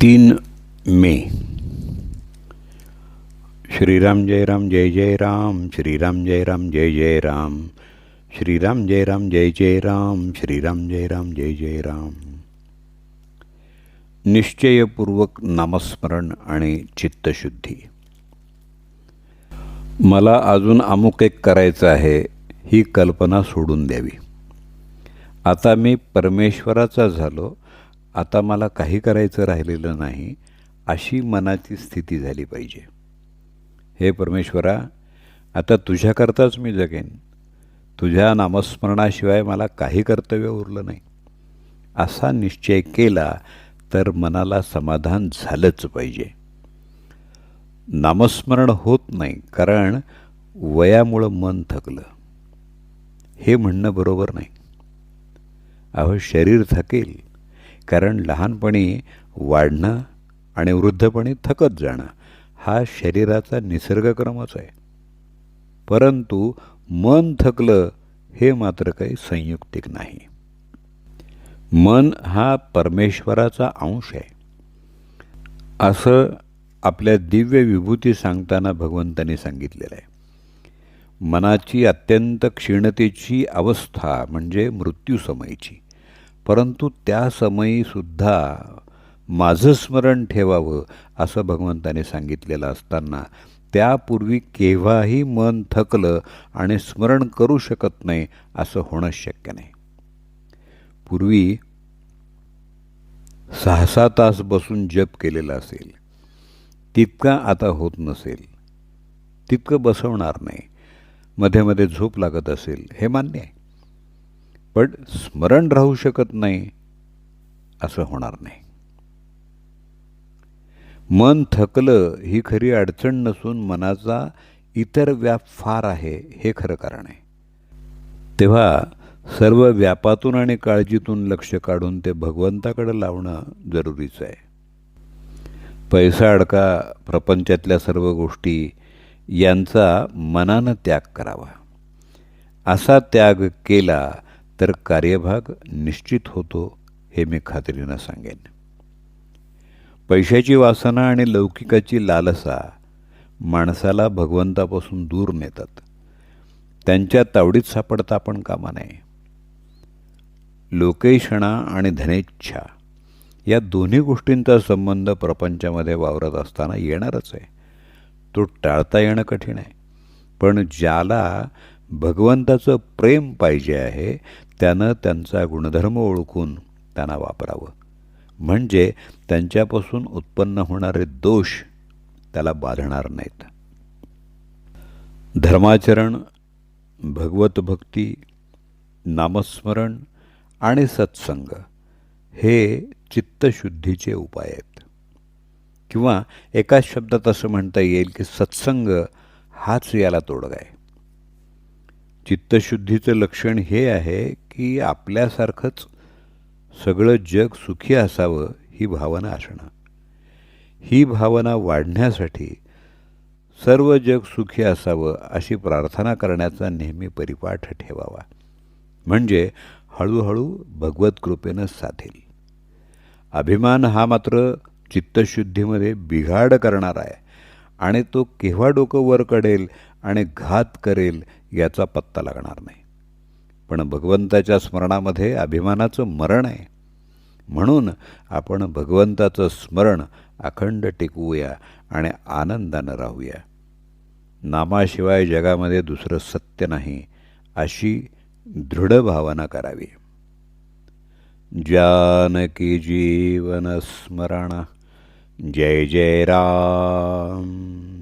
तीन मे. श्रीराम जय राम जय जय राम श्रीराम जय राम जय जय राम. श्रीराम जय राम जय जय राम श्रीराम जय राम जय जय राम. निश्चयपूर्वक नामस्मरण आणि चित्तशुद्धी. मला अजून अमुक एक करायचं आहे ही कल्पना सोडून द्यावी. आता मी परमेश्वराचा झालो आता मला काही करायचं राहिलेलं नाही अशी मनाची स्थिती झाली पाहिजे. हे परमेश्वरा आता तुझ्याकरताच मी जगेन. तुझ्या नामस्मरणाशिवाय मला काही कर्तव्य उरलं नाही. असा निश्चय केला तर मनाला समाधान झालंच पाहिजे. नामस्मरण होत नाही कारण वयामुळं मन थकलं. हे म्हणणं बरोबर नाही. अहो शरीर थकेल कारण लहानपणी वाढणं आणि वृद्धपणी थकत जाणं हा शरीराचा निसर्गक्रमच आहे. परंतु मन थकलं हे मात्र काही संयुक्तिक नाही. मन हा परमेश्वराचा अंश आहे. असं आपल्या दिव्य विभूती सांगताना भगवंतांनी सांगितलेलं आहे. मनाची अत्यंत क्षीणतेची अवस्था म्हणजे मृत्यूसमयीची. परंतु त्या समयीसुद्धा माझं स्मरण ठेवावं असं भगवंताने सांगितलेलं असताना त्यापूर्वी केव्हाही मन थकलं आणि स्मरण करू शकत नाही असं होणं शक्य नाही. पूर्वी सहा सहा तास बसून जप केलेला असेल तितका आता होत नसेल तितकं बसवणार नाही मध्ये मध्ये झोप लागत असेल हे मान्य आहे. पण स्मरण राहू शकत नाही असं होणार नाही. मन थकलं ही खरी अडचण नसून मनाचा इतर व्याप फार आहे हे खरं कारण आहे. तेव्हा सर्व व्यापातून आणि काळजीतून लक्ष काढून ते भगवंताकडे लावणं जरुरीचं आहे. पैसा अडका प्रपंचातल्या सर्व गोष्टी यांचा मनानं त्याग करावा. असा त्याग केला तर कार्यभाग निश्चित होतो हे मी खात्रीनं सांगेन. पैशाची वासना आणि लौकिकाची लालसा माणसाला भगवंतापासून दूर नेतात. त्यांच्या तावडीत सापडता आपण कामा नये. लोकेशणा आणि धनेच्छा या दोन्ही गोष्टींचा संबंध प्रपंचामध्ये वावरत असताना येणारच आहे. तो टाळता येणं कठीण आहे. पण ज्याला भगवंताचं प्रेम पाहिजे आहे त्यानं त्यांचा गुणधर्म ओळखून त्यांना वापरावं. म्हणजे त्यांच्यापासून उत्पन्न होणारे दोष त्याला बाधणार नाहीत. धर्माचरण भगवत भक्ती नामस्मरण आणि सत्संग हे चित्तशुद्धीचे उपाय आहेत. किंवा एकाच शब्दात असं म्हणता येईल की सत्संग हाच याला तोडगा आहे. चित्तशुद्धीचं लक्षण हे आहे की आपल्यासारखंच सगळं जग सुखी असावं ही भावना असणं. ही भावना वाढण्यासाठी सर्व जग सुखी असावं अशी प्रार्थना करण्याचा नेहमी परिपाठ ठेवावा. म्हणजे हळूहळू भगवत कृपेनं साधेल अभिमान हा मात्र चित्तशुद्धीमध्ये बिघाड करणार आहे. आणि तो केव्हा डोकं वर कडेल आणि घात करेल याचा पत्ता लागणार नाही. पण भगवंताच्या स्मरणामध्ये अभिमानाचं मरण आहे. म्हणून आपण भगवंताचं स्मरण अखंड टिकवूया आणि आनंदानं राहूया. नामाशिवाय जगामध्ये दुसरं सत्य नाही अशी दृढ भावना करावी. जानकी जीवन स्मरण जय जय राम.